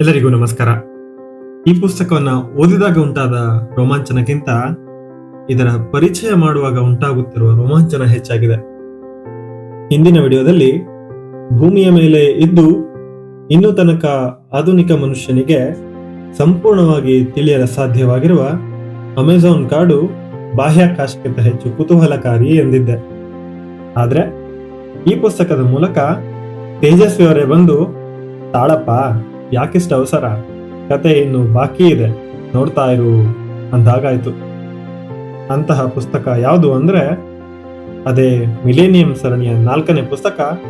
ಎಲ್ಲರಿಗೂ ನಮಸ್ಕಾರ. ಈ ಪುಸ್ತಕವನ್ನು ಓದಿದಾಗ ಉಂಟಾದ ರೋಮಾಂಚನಕ್ಕಿಂತ ಇದರ ಪರಿಚಯ ಮಾಡುವಾಗ ಉಂಟಾಗುತ್ತಿರುವ ರೋಮಾಂಚನ ಹೆಚ್ಚಾಗಿದೆ. ಹಿಂದಿನ ವಿಡಿಯೋದಲ್ಲಿ ಭೂಮಿಯ ಮೇಲೆ ಇದ್ದು ಇನ್ನೂ ತನಕ ಆಧುನಿಕ ಮನುಷ್ಯನಿಗೆ ಸಂಪೂರ್ಣವಾಗಿ ತಿಳಿಯಲು ಸಾಧ್ಯವಾಗಿರುವ ಅಮೆಜಾನ್ ಕಾಡು ಬಾಹ್ಯಾಕಾಶಕ್ಕಿಂತ ಹೆಚ್ಚು ಕುತೂಹಲಕಾರಿ ಎಂದಿದ್ದೆ. ಆದರೆ ಈ ಪುಸ್ತಕದ ಮೂಲಕ ತೇಜಸ್ವಿ ಅವರೇ ಬಂದು, ತಾಳಪ್ಪ ಯಾಕಿಷ್ಟು ಅವಸರ? ಕತೆ ಇನ್ನು ಬಾಕಿ ಇದೆ. ನೋಡ್ತಾ ಇರು ಅಂದಾಗಾಯ್ತು. ಅಂತಹ ಪುಸ್ತಕ ಯಾವುದು ಅಂದ್ರೆ? ಅದೇ ಮಿಲೇನಿಯಂ ಸರಣಿಯ ನಾಲ್ಕನೇ ಪುಸ್ತಕ,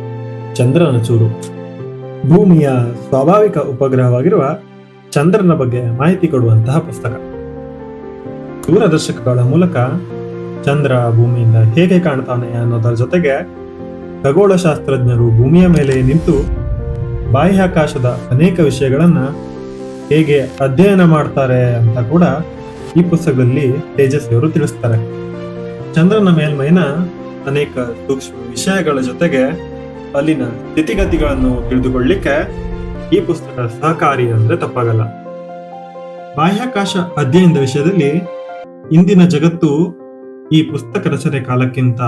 ಚಂದ್ರನ ಚೂರು. ಭೂಮಿಯ ಸ್ವಾಭಾವಿಕ ಉಪಗ್ರಹವಾಗಿರುವ ಚಂದ್ರನ ಬಗ್ಗೆ ಮಾಹಿತಿ ಕೊಡುವಂತಹ ಪುಸ್ತಕ. ದೂರದರ್ಶಕಗಳ ಮೂಲಕ ಚಂದ್ರ ಭೂಮಿಯಿಂದ ಹೇಗೆ ಕಾಣ್ತಾನೆ ಅನ್ನೋದರ ಜೊತೆಗೆ ಖಗೋಳಶಾಸ್ತ್ರಜ್ಞರು ಭೂಮಿಯ ಮೇಲೆ ನಿಂತು ಬಾಹ್ಯಾಕಾಶದ ಅನೇಕ ವಿಷಯಗಳನ್ನ ಹೇಗೆ ಅಧ್ಯಯನ ಮಾಡ್ತಾರೆ ಅಂತ ಕೂಡ ಈ ಪುಸ್ತಕದಲ್ಲಿ ತೇಜಸ್ವಿಯವರು ತಿಳಿಸ್ತಾರೆ. ಚಂದ್ರನ ಮೇಲ್ಮೈನ ಅನೇಕ ಸೂಕ್ಷ್ಮ ವಿಷಯಗಳ ಜೊತೆಗೆ ಅಲ್ಲಿನ ಸ್ಥಿತಿಗತಿಗಳನ್ನು ತಿಳಿದುಕೊಳ್ಳಿಕ್ಕೆ ಈ ಪುಸ್ತಕ ಸಹಕಾರಿ ಅಂದ್ರೆ ತಪ್ಪಾಗಲ್ಲ. ಬಾಹ್ಯಾಕಾಶ ಅಧ್ಯಯನದ ವಿಷಯದಲ್ಲಿ ಇಂದಿನ ಜಗತ್ತು ಈ ಪುಸ್ತಕ ರಚನೆ ಕಾಲಕ್ಕಿಂತ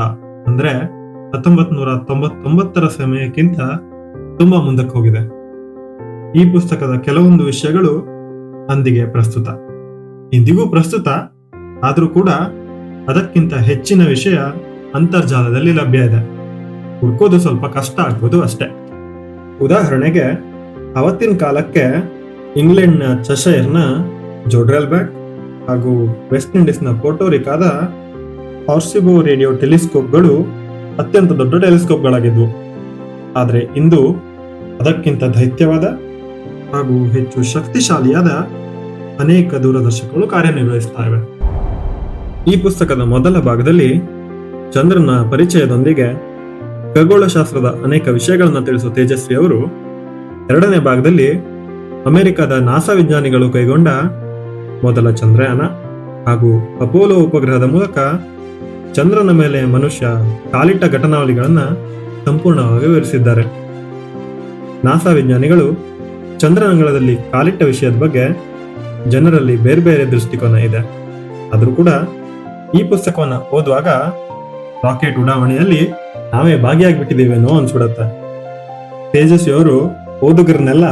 ಅಂದ್ರೆ ಹತ್ತೊಂಬತ್ ನೂರ ತೊಂಬತ್ತೊಂಬತ್ತರ ಸಮಯಕ್ಕಿಂತ ತುಂಬಾ ಮುಂದಕ್ಕೆ ಹೋಗಿದೆ. ಈ ಪುಸ್ತಕದ ಕೆಲವೊಂದು ವಿಷಯಗಳು ಅಂದಿಗೆ ಪ್ರಸ್ತುತ. ಇಂದಿಗೂ ಪ್ರಸ್ತುತ, ಆದರೂ ಕೂಡ ಅದಕ್ಕಿಂತ ಹೆಚ್ಚಿನ ವಿಷಯ ಅಂತರ್ಜಾಲದಲ್ಲಿ ಲಭ್ಯ ಇದೆ. ಹುಡ್ಕೋದು ಸ್ವಲ್ಪ ಕಷ್ಟ ಆಗ್ಬೋದು ಅಷ್ಟೇ. ಉದಾಹರಣೆಗೆ, ಅವತ್ತಿನ ಕಾಲಕ್ಕೆ ಇಂಗ್ಲೆಂಡ್ನ ಚಶೈರ್ನ ಜೋಡ್ರೆಲ್ಬ್ಯಾಕ್ ಹಾಗೂ ವೆಸ್ಟ್ ಇಂಡೀಸ್ನ ಪೋರ್ಟೋರಿಕಾದ ಹಾರ್ಸಿಬೋ ರೇಡಿಯೋ ಟೆಲಿಸ್ಕೋಪ್ಗಳು ಅತ್ಯಂತ ದೊಡ್ಡ ಟೆಲಿಸ್ಕೋಪ್ಗಳಾಗಿದ್ವು. ಆದರೆ ಇಂದು ಅದಕ್ಕಿಂತ ದೈತ್ಯವಾದ ಹಾಗೂ ಹೆಚ್ಚು ಶಕ್ತಿಶಾಲಿಯಾದ ಅನೇಕ ದೂರದರ್ಶಕಗಳು ಕಾರ್ಯನಿರ್ವಹಿಸ್ತಾ ಇವೆ ಈ ಪುಸ್ತಕದ ಮೊದಲ ಭಾಗದಲ್ಲಿ ಚಂದ್ರನ ಪರಿಚಯದೊಂದಿಗೆ ಖಗೋಳಶಾಸ್ತ್ರದ ಅನೇಕ ವಿಷಯಗಳನ್ನು ತಿಳಿಸುವ ತೇಜಸ್ವಿ ಅವರು, ಎರಡನೇ ಭಾಗದಲ್ಲಿ ಅಮೆರಿಕದ ನಾಸಾ ವಿಜ್ಞಾನಿಗಳು ಕೈಗೊಂಡ ಮೊದಲ ಚಂದ್ರಯಾನ ಹಾಗೂ ಅಪೋಲೋ ಉಪಗ್ರಹದ ಮೂಲಕ ಚಂದ್ರನ ಮೇಲೆ ಮನುಷ್ಯ ಕಾಲಿಟ್ಟ ಘಟನಾವಳಿಗಳನ್ನು ಸಂಪೂರ್ಣವಾಗಿ ವಿವರಿಸಿದ್ದಾರೆ. ನಾಸಾ ವಿಜ್ಞಾನಿಗಳು ಚಂದ್ರನಂಗಳದಲ್ಲಿ ಕಾಲಿಟ್ಟ ವಿಷಯದ ಬಗ್ಗೆ ಜನರಲ್ಲಿ ಬೇರೆ ಬೇರೆ ದೃಷ್ಟಿಕೋನ ಇದೆ. ಆದರೂ ಕೂಡ ಈ ಪುಸ್ತಕವನ್ನ ಓದುವಾಗ ರಾಕೆಟ್ ಉಡಾವಣೆಯಲ್ಲಿ ನಾವೇ ಭಾಗಿಯಾಗ್ಬಿಟ್ಟಿದ್ದೀವೇನೋ ಅನ್ಸ್ಬಿಡತ್ತೆ. ತೇಜಸ್ವಿ ಅವರು ಓದುಗರನ್ನೆಲ್ಲ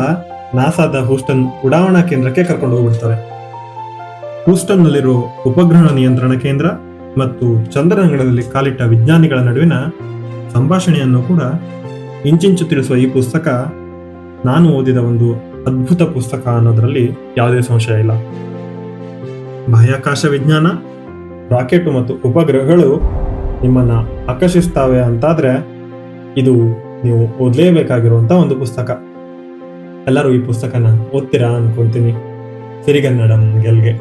ನಾಸಾದ ಹೂಸ್ಟನ್ ಉಡಾವಣಾ ಕೇಂದ್ರಕ್ಕೆ ಕರ್ಕೊಂಡು ಹೋಗ್ಬಿಡ್ತಾರೆ. ಹೂಸ್ಟನ್ನಲ್ಲಿರೋ ಉಪಗ್ರಹ ನಿಯಂತ್ರಣ ಕೇಂದ್ರ ಮತ್ತು ಚಂದ್ರನಂಗಳದಲ್ಲಿ ಕಾಲಿಟ್ಟ ವಿಜ್ಞಾನಿಗಳ ನಡುವಿನ ಸಂಭಾಷಣೆಯನ್ನು ಕೂಡ ಇಂಚಿಂಚು ತಿಳಿಸುವ ಈ ಪುಸ್ತಕ ನಾನು ಓದಿದ ಒಂದು ಅದ್ಭುತ ಪುಸ್ತಕ ಅನ್ನೋದರಲ್ಲಿ ಯಾವುದೇ ಸಂಶಯ ಇಲ್ಲ. ಬಾಹ್ಯಾಕಾಶ ವಿಜ್ಞಾನ, ರಾಕೆಟ್ ಮತ್ತು ಉಪಗ್ರಹಗಳು ನಿಮ್ಮನ್ನ ಆಕರ್ಷಿಸ್ತಾವೆ ಅಂತಾದ್ರೆ ಇದು ನೀವು ಓದಲೇಬೇಕಾಗಿರುವಂತ ಒಂದು ಪುಸ್ತಕ. ಎಲ್ಲರೂ ಈ ಪುಸ್ತಕನ ಓದ್ತೀರಾ ಅನ್ಕೊಂತೀನಿ. ಸಿರಿಗನ್ನಡಂ ಗೆಲ್ಗೆ.